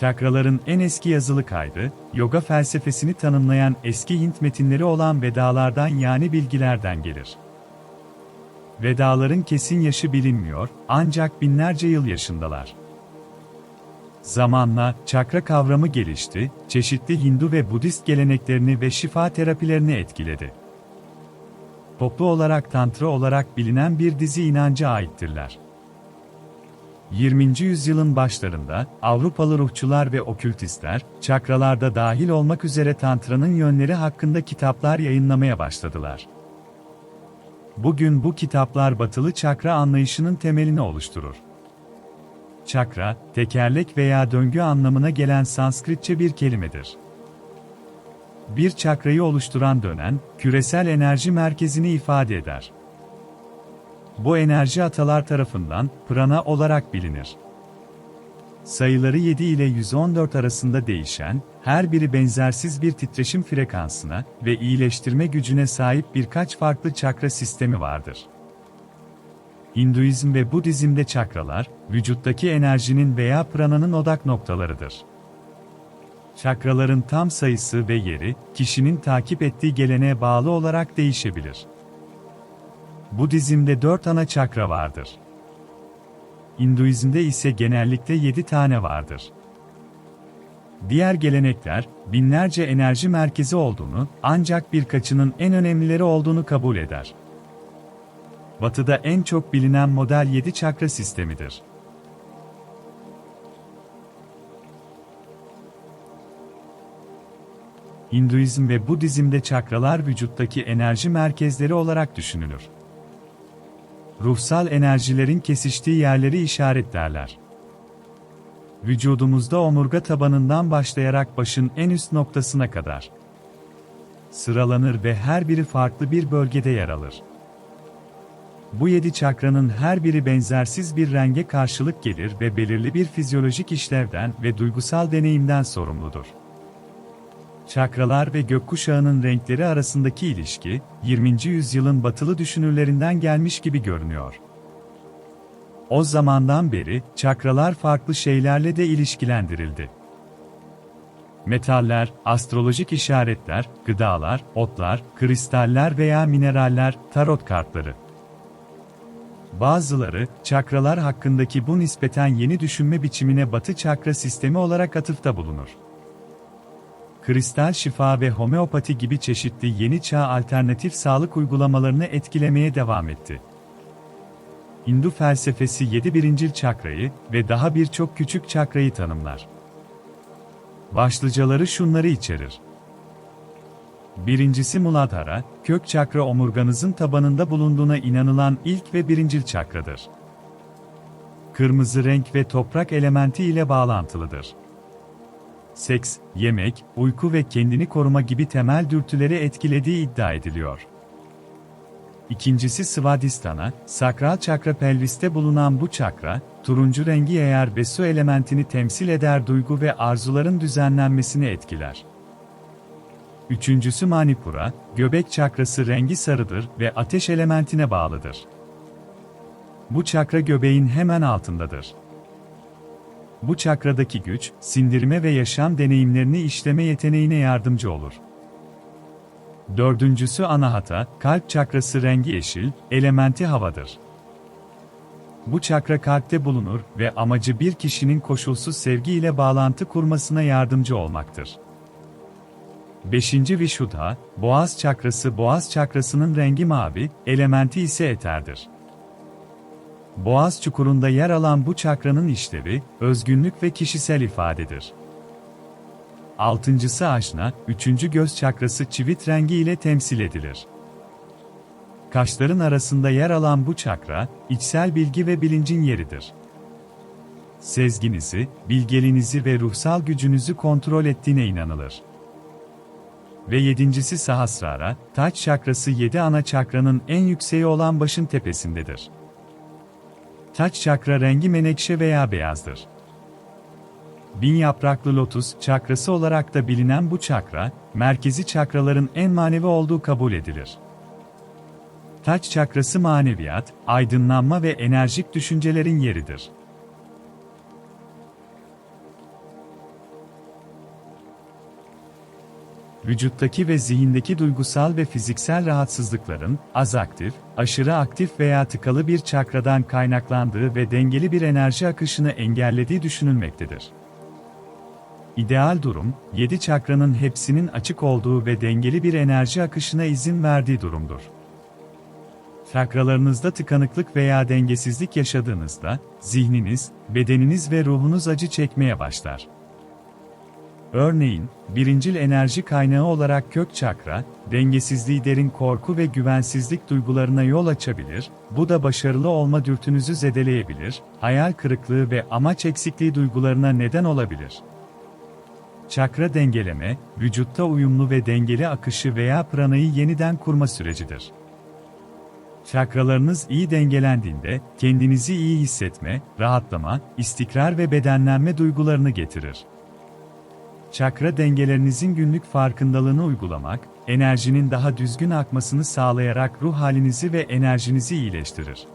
Çakraların en eski yazılı kaydı, yoga felsefesini tanımlayan eski Hint metinleri olan Vedalardan yani bilgilerden gelir. Vedaların kesin yaşı bilinmiyor, ancak binlerce yıl yaşındalar. Zamanla çakra kavramı gelişti, çeşitli Hindu ve Budist geleneklerini ve şifa terapilerini etkiledi. Toplu olarak tantra olarak bilinen bir dizi inanca aittirler. 20. yüzyılın başlarında Avrupalı ruhçular ve okültistler, çakralarda dahil olmak üzere tantranın yönleri hakkında kitaplar yayınlamaya başladılar. Bugün bu kitaplar batılı çakra anlayışının temelini oluşturur. Çakra, tekerlek veya döngü anlamına gelen Sanskritçe bir kelimedir. Bir çakrayı oluşturan dönen, küresel enerji merkezini ifade eder. Bu enerji atalar tarafından prana olarak bilinir. Sayıları 7 ile 114 arasında değişen, her biri benzersiz bir titreşim frekansına ve iyileştirme gücüne sahip birkaç farklı çakra sistemi vardır. Hinduizm ve Budizm'de çakralar, vücuttaki enerjinin veya prananın odak noktalarıdır. Çakraların tam sayısı ve yeri, kişinin takip ettiği geleneğe bağlı olarak değişebilir. Budizm'de dört ana çakra vardır. Hinduizm'de ise genellikle yedi tane vardır. Diğer gelenekler, binlerce enerji merkezi olduğunu, ancak birkaçının en önemlileri olduğunu kabul eder. Batı'da en çok bilinen model 7 çakra sistemidir. Hinduizm ve Budizm'de çakralar vücuttaki enerji merkezleri olarak düşünülür. Ruhsal enerjilerin kesiştiği yerleri işaretlerler. Vücudumuzda omurga tabanından başlayarak başın en üst noktasına kadar sıralanır ve her biri farklı bir bölgede yer alır. Bu yedi çakranın her biri benzersiz bir renge karşılık gelir ve belirli bir fizyolojik işlevden ve duygusal deneyimden sorumludur. Çakralar ve gökkuşağının renkleri arasındaki ilişki, 20. yüzyılın batılı düşünürlerinden gelmiş gibi görünüyor. O zamandan beri, çakralar farklı şeylerle de ilişkilendirildi. Metaller, astrolojik işaretler, gıdalar, otlar, kristaller veya mineraller, tarot kartları. Bazıları, çakralar hakkındaki bu nispeten yeni düşünme biçimine batı çakra sistemi olarak atıfta bulunur. Kristal şifa ve homeopati gibi çeşitli yeni çağ alternatif sağlık uygulamalarını etkilemeye devam etti. Hindu felsefesi yedi birincil çakrayı ve daha birçok küçük çakrayı tanımlar. Başlıcaları şunları içerir. Birincisi Muladhara, kök çakra omurganızın tabanında bulunduğuna inanılan ilk ve birincil çakradır. Kırmızı renk ve toprak elementi ile bağlantılıdır. Seks, yemek, uyku ve kendini koruma gibi temel dürtüleri etkilediği iddia ediliyor. İkincisi Svadhisthana, sakral çakra pelviste bulunan bu çakra, turuncu rengi yayar ve su elementini temsil eder duygu ve arzuların düzenlenmesini etkiler. Üçüncüsü Manipura, göbek çakrası rengi sarıdır ve ateş elementine bağlıdır. Bu çakra göbeğin hemen altındadır. Bu çakradaki güç, sindirme ve yaşam deneyimlerini işleme yeteneğine yardımcı olur. Dördüncüsü Anahata, kalp çakrası rengi yeşil, elementi havadır. Bu çakra kalpte bulunur ve amacı bir kişinin koşulsuz sevgi ile bağlantı kurmasına yardımcı olmaktır. Beşinci Vishuddha, boğaz çakrası boğaz çakrasının rengi mavi, elementi ise eterdir. Boğaz çukurunda yer alan bu çakranın işlevi, özgünlük ve kişisel ifadedir. Altıncısı Ajna, üçüncü göz çakrası çivit rengi ile temsil edilir. Kaşların arasında yer alan bu çakra, içsel bilgi ve bilincin yeridir. Sezginizi, bilgeliğinizi ve ruhsal gücünüzü kontrol ettiğine inanılır. Ve yedincisi Sahasrara, taç çakrası yedi ana çakranın en yükseği olan başın tepesindedir. Taç çakra rengi menekşe veya beyazdır. Bin yapraklı lotus çakrası olarak da bilinen bu çakra, merkezi çakraların en manevi olduğu kabul edilir. Taç çakrası maneviyat, aydınlanma ve enerjik düşüncelerin yeridir. Vücuttaki ve zihindeki duygusal ve fiziksel rahatsızlıkların, az aktif, aşırı aktif veya tıkalı bir çakradan kaynaklandığı ve dengeli bir enerji akışını engellediği düşünülmektedir. İdeal durum, 7 çakranın hepsinin açık olduğu ve dengeli bir enerji akışına izin verdiği durumdur. Çakralarınızda tıkanıklık veya dengesizlik yaşadığınızda, zihniniz, bedeniniz ve ruhunuz acı çekmeye başlar. Örneğin, birincil enerji kaynağı olarak kök çakra, dengesizliği derin korku ve güvensizlik duygularına yol açabilir, bu da başarılı olma dürtünüzü zedeleyebilir, hayal kırıklığı ve amaç eksikliği duygularına neden olabilir. Çakra dengeleme, vücutta uyumlu ve dengeli akışı veya pranayı yeniden kurma sürecidir. Çakralarınız iyi dengelendiğinde, kendinizi iyi hissetme, rahatlama, istikrar ve bedenlenme duygularını getirir. Çakra dengelerinizin günlük farkındalığını uygulamak, enerjinin daha düzgün akmasını sağlayarak ruh halinizi ve enerjinizi iyileştirir.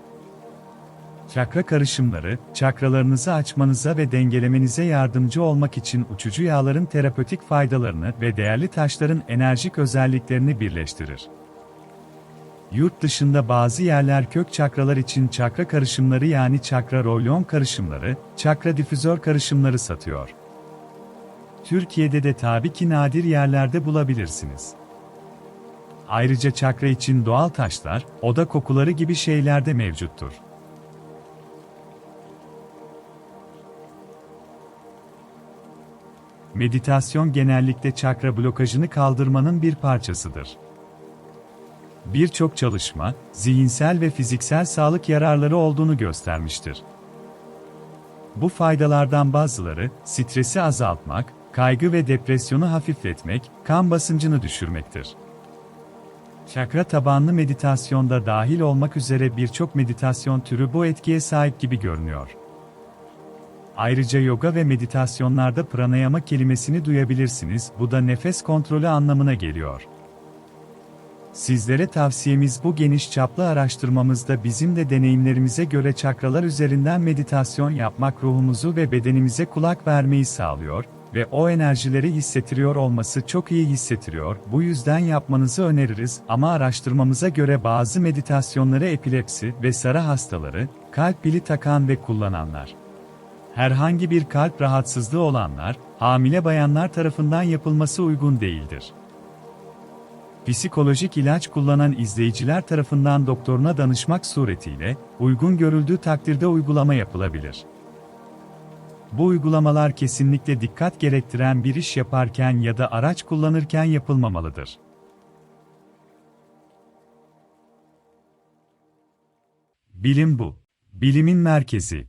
Çakra karışımları, çakralarınızı açmanıza ve dengelemenize yardımcı olmak için uçucu yağların terapötik faydalarını ve değerli taşların enerjik özelliklerini birleştirir. Yurt dışında bazı yerler kök çakralar için çakra karışımları yani çakra rolyon karışımları, çakra difüzör karışımları satıyor. Türkiye'de de tabii ki nadir yerlerde bulabilirsiniz. Ayrıca çakra için doğal taşlar, oda kokuları gibi şeyler de mevcuttur. Meditasyon genellikle çakra blokajını kaldırmanın bir parçasıdır. Birçok çalışma, zihinsel ve fiziksel sağlık yararları olduğunu göstermiştir. Bu faydalardan bazıları, stresi azaltmak, kaygı ve depresyonu hafifletmek, kan basıncını düşürmektir. Çakra tabanlı meditasyonda dahil olmak üzere birçok meditasyon türü bu etkiye sahip gibi görünüyor. Ayrıca yoga ve meditasyonlarda pranayama kelimesini duyabilirsiniz, bu da nefes kontrolü anlamına geliyor. Sizlere tavsiyemiz bu geniş çaplı araştırmamızda bizim de deneyimlerimize göre çakralar üzerinden meditasyon yapmak ruhumuzu ve bedenimize kulak vermeyi sağlıyor ve o enerjileri hissettiriyor olması çok iyi hissettiriyor. Bu yüzden yapmanızı öneririz ama araştırmamıza göre bazı meditasyonları epilepsi ve sarı hastaları, kalp pili takan ve kullananlar, herhangi bir kalp rahatsızlığı olanlar, hamile bayanlar tarafından yapılması uygun değildir. Psikolojik ilaç kullanan izleyiciler tarafından doktoruna danışmak suretiyle, uygun görüldüğü takdirde uygulama yapılabilir. Bu uygulamalar kesinlikle dikkat gerektiren bir iş yaparken ya da araç kullanırken yapılmamalıdır. Bilim bu. Bilimin merkezi.